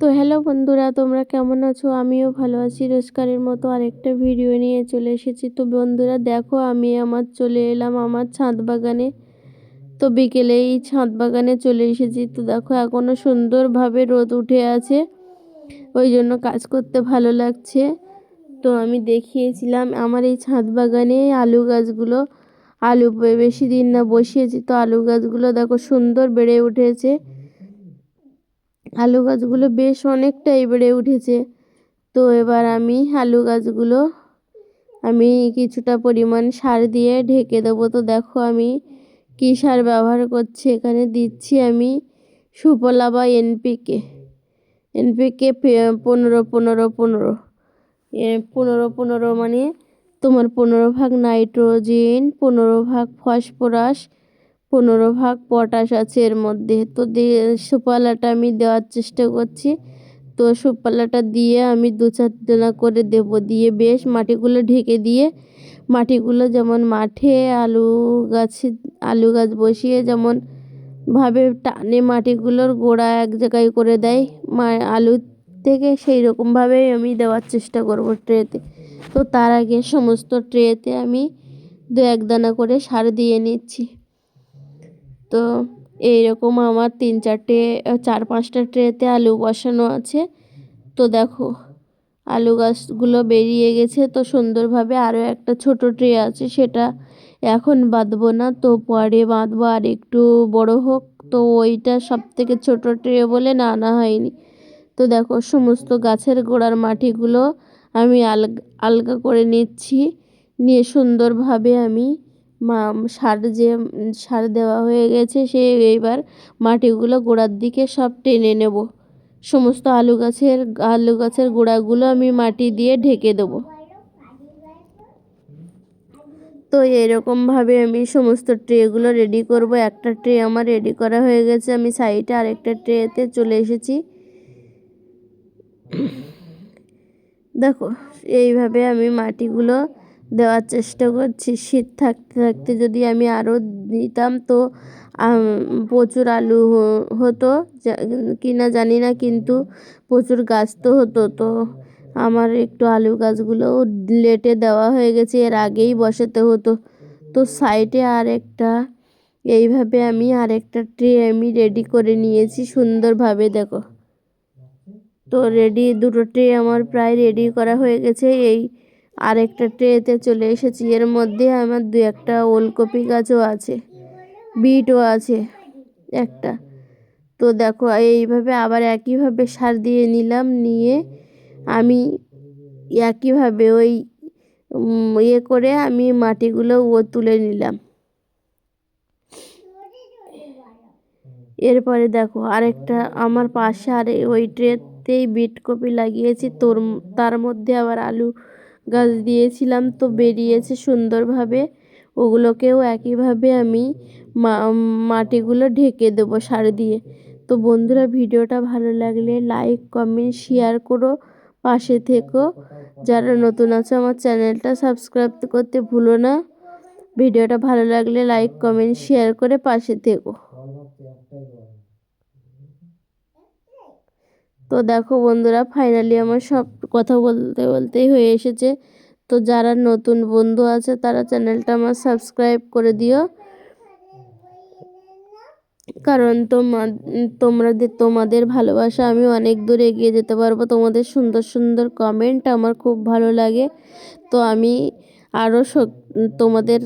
তো হ্যালো বন্ধুরা, তোমরা কেমন আছো? আমিও ভালো আছি। রোজকারের মতো আরেকটা ভিডিও নিয়ে চলে এসেছি। তো বন্ধুরা, দেখো আমি আমার চলে এলাম আমার ছাদ বাগানে। তো বিকেলে এই ছাদ বাগানে চলে এসেছি। তো দেখো এখনও সুন্দরভাবে রোদ উঠে আছে। ওই জন্য কাজ করতে ভালো লাগছে। তো আমি দেখিয়েছিলাম আমার এই ছাদ বাগানে আলু গাছগুলো। আলু বেশি দিন না বসিয়েছি। তো আলু গাছগুলো দেখো সুন্দর বেড়ে উঠেছে। আলু গাছগুলো বেশ অনেকটাই বেড়ে উঠেছে। তো এবার আমি আলু গাছগুলো আমি কিছুটা পরিমাণ সার দিয়ে ঢেকে দেবো। তো দেখো আমি কী সার ব্যবহার করছি। এখানে দিচ্ছি আমি সুফলা বা এনপিকে এনপিকে পনেরো পনেরো পনেরো। পনেরো পনেরো মানে তোমার পনেরো ভাগ নাইট্রোজেন, পনেরো ভাগ ফসফরাস পনেরো ভাগ পটাশ আছে এর মধ্যে। তো দিয়ে সুপালাটা আমি দেওয়ার চেষ্টা করছি। তো সুপালাটা দিয়ে আমি দু চার দানা করে দেব। দিয়ে বেশ মাটিগুলো ঢেকে দিয়ে, মাটিগুলো যেমন মাঠে আলু গাছে, আলু গাছ বসিয়ে যেমন ভাবে টানে মাটিগুলোর গোড়া এক জায়গায় করে দেয়, মা, আলু থেকে সেই রকমভাবেই আমি দেওয়ার চেষ্টা করব ট্রেতে। তো তার আগে সমস্ত ট্রেতে আমি দু এক দানা করে সার দিয়ে নিচ্ছি। তো এইরকম আমার তিন চারটে চার পাঁচটা ট্রেতে আলু বসানো আছে। তো দেখো, আলু গাছগুলো বেরিয়ে গেছে। তো সুন্দরভাবে আরও একটা ছোট ট্রে আছে, সেটা এখন বাঁধবো না। তো পরে বাঁধবো, আর একটু বড় হোক। তো ওইটা সব থেকে ছোটো ট্রে বলে না আনা হয়নি। তো দেখো, সমস্ত গাছের গোড়ার মাটিগুলো আমি আলগা আলগা করে নিচ্ছি। নিয়ে সুন্দরভাবে আমি সার যে, সার দেওয়া হয়ে গেছে, সে এইবার মাটিগুলো গোড়ার দিকে সব টেনে নেব। সমস্ত আলু গাছের আলু গাছের গোড়াগুলো আমি মাটি দিয়ে ঢেকে দেবো। তো এরকমভাবে আমি সমস্ত ট্রেগুলো রেডি করব। একটা ট্রে আমার রেডি করা হয়ে গেছে। আমি সাইডে আরেকটা ট্রেতে চলে এসেছি। দেখো, এইভাবে আমি মাটিগুলো দেওয়ার চেষ্টা করছি, শীত থাকতে থাকতে যদি আমি আরও দিতাম তো প্রচুর আলু হতো কিনা জানি না কিন্তু প্রচুর গাছ তো হতো, তো আমার একটু আলু গাছগুলো লেটে দেওয়া হয়ে গেছে, এর আগেই বসাতে হতো। তো সাইডে আর একটা, এইভাবে আমি আর একটা ট্রে আমি রেডি করে নিয়েছি সুন্দরভাবে, দেখো। তো রেডি, দুটো ট্রে আমার প্রায় রেডি করা হয়ে গেছে, এই আরেকটা ট্রেতে চলে এসেছি। এর মধ্যে আমার দু একটা ওলকপি গাছও আছে, বিটও আছে একটা। তো দেখো, এইভাবে আবার একইভাবে সার দিয়ে নিলাম, নিয়ে আমি একইভাবে ওই ইয়ে করে আমি মাটিগুলো ও তুলে নিলাম। এরপরে দেখো, আরেকটা আমার পাশে আর ওই ট্রেতেই বিট কপি লাগিয়েছি। তোর, তার মধ্যে আবার আলু গাছ দিয়েছিলাম তো বেরিয়েছে সুন্দরভাবে। ওগুলোকেও একইভাবে আমি মাটিগুলো ঢেকে দেবো সার দিয়ে। তো বন্ধুরা, ভিডিওটা ভালো লাগলে লাইক, কমেন্ট, শেয়ার করো, পাশে থেকো। যারা নতুন আছে, আমার চ্যানেলটা সাবস্ক্রাইব করতে ভুলো না। ভিডিওটা ভালো লাগলে লাইক, কমেন্ট, শেয়ার করে পাশে থেকো। তো দেখো বন্ধুরা ফাইনালি আমার সব কথা বলতে বলতেই হয়ে এসেছে। তো যারা নতুন বন্ধু আছে, তারা চ্যানেলটা আমার সাবস্ক্রাইব করে দিও। কারণ তোমার তোমরা তোমাদের ভালোবাসা আমি অনেক দূর এগিয়ে যেতে পারব। তোমাদের সুন্দর সুন্দর কমেন্ট আমার খুব ভালো লাগে। তো আমি আরও তোমাদের